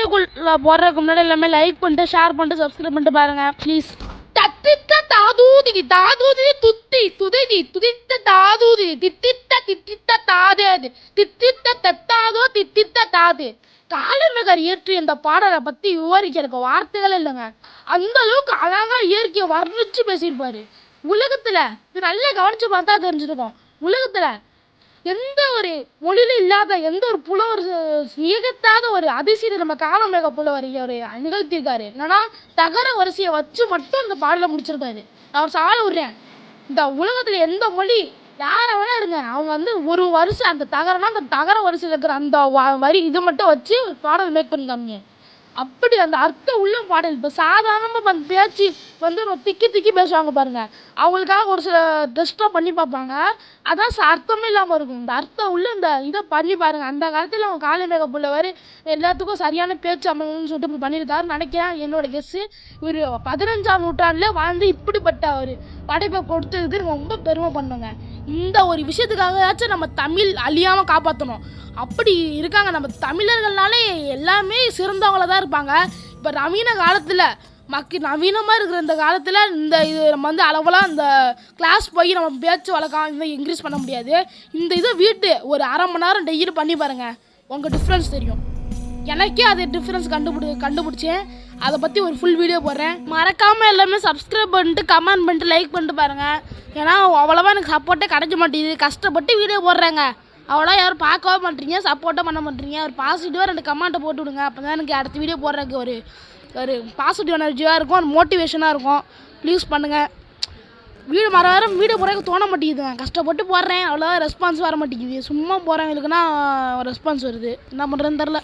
வீடியோக்குள்ள போடுறதுக்கு முன்னாடி எல்லாமே லைக் பண்ணிட்டு ஷேர் பண்ணிட்டு சப்ஸ்கிரைப் பண்ணிட்டு பாருங்க. ப்ளீஸ் தத்தித்த தாதூதி தாதூதி துத்தி துதிதி துதித்த தாதூதி தித்தித்த தித்தித்த தாதேது தித்தித்த தத்தாதோ தித்தித்த தாது. காலமிகர் இயற்றி இந்த பாடலை பற்றி விவரிக்கிறதுக்கு வார்த்தைகள் இல்லைங்க. அந்த அளவுக்கு அழகாக இயற்கையை வர்ணிச்சு பேசியிருப்பாரு. உலகத்தில் இது நல்லா கவனித்து பார்த்தா தெரிஞ்சிருக்கும். உலகத்தில் எந்த ஒரு மொழியிலும் இல்லாத எந்த ஒரு புலவர் நிகழ்த்தாத ஒரு அதிசயத்தை நம்ம காலமேக புலவர் ஒரு நிகழ்த்தியிருக்காரு. என்னன்னா தகர வரிசையை வச்சு மட்டும் அந்த பாடலை முடிச்சிருக்காரு. அவர் சால விடுறேன். இந்த உலகத்துல எந்த மொழி யாரை வேணா இருங்க. அவங்க வந்து ஒரு வருஷம் அந்த தகரனா அந்த தகர வரிசையில் இருக்கிற அந்த வரி இது மட்டும் வச்சு பாடல் மேக் பண்ணிருக்காங்க அப்படி அந்த அர்த்தம் உள்ள பாடல். இப்போ சாதாரணமாக அந்த பேச்சு வந்து ஒரு திக்கி திக்கி பேசுவாங்க பாருங்கள் அவங்களுக்காக ஒரு சில டெஸ்ட்லாம் பண்ணி பார்ப்பாங்க. அதான் அர்த்தமே இல்லாமல் இருக்கும். இந்த அர்த்தம் உள்ள இந்த இதை பண்ணி பாருங்க. அந்த காலத்தில் அவங்க காளிமேக புள்ளவர் எல்லாத்துக்கும் சரியான பேச்சு அமையணும்னு சொல்லிட்டு இப்படி பண்ணியிருக்காருன்னு நினைக்கிறேன். என்னோட கெஸ்ஸு இவர் பதினஞ்சாம் நூற்றாண்டில் வாழ்ந்து இப்படிப்பட்ட ஒரு படைப்பை கொடுத்தது ரொம்ப பெருமை பண்ணுங்க. இந்த ஒரு விஷயத்துக்காகச்சும் நம்ம தமிழ் அழியாமல் காப்பாற்றணும் அப்படி இருக்காங்க. நம்ம தமிழர்கள்னாலே எல்லாமே சிறந்தவங்கள தான் இருப்பாங்க. இப்போ நவீன காலத்தில் மக்கி நவீனமாக இருக்கிற இந்த காலத்தில் இந்த இது நம்ம வந்து அளவெல்லாம் இந்த கிளாஸ் போய் நம்ம பேச்சு வழக்கம் இந்த இன்க்ரீஸ் பண்ண முடியாது. இந்த இதை வீட்டு ஒரு அரை மணி நேரம் டெய்லி பண்ணி பாருங்கள் உங்கள் டிஃப்ரென்ஸ் தெரியும். எனக்கே அது டிஃப்ரென்ஸ் கண்டுபிடி கண்டுபிடிச்சேன். அதை பற்றி ஒரு ஃபுல் வீடியோ போடுறேன். மறக்காமல் எல்லாமே சப்ஸ்கிரைப் பண்ணிட்டு கமெண்ட் பண்ணிட்டு லைக் பண்ணிட்டு பாருங்கள் ஏன்னா அவ்வளோவா எனக்கு சப்போர்ட்டே கிடைக்க மாட்டேங்குது. கஷ்டப்பட்டு வீடியோ போடுறேங்க. அவ்வளோ யாரும் பார்க்கவே மாட்டீங்க. சப்போர்ட்டும் பண்ண மாட்டீங்க. ஒரு பாசிட்டிவாக ரெண்டு கமெண்ட்டை போட்டு விடுங்க. அப்போ தான் எனக்கு அடுத்த வீடியோ போடுறதுக்கு ஒரு ஒரு பாசிட்டிவ் எனர்ஜியாக இருக்கும். ஒரு மோட்டிவேஷனாக இருக்கும். ப்ளீஸ் பண்ணுங்கள் வீடு மர வாரம் வீடியோ போடுறதுக்கு தோண மாட்டேங்குதுங்க. கஷ்டப்பட்டு போடுறேன். அவ்வளோ ரெஸ்பான்ஸ் வர மாட்டேங்குது. சும்மா போகிறவங்களுக்குன்னா ரெஸ்பான்ஸ் வருது. என்ன பண்ணுறதுன்னு தெரில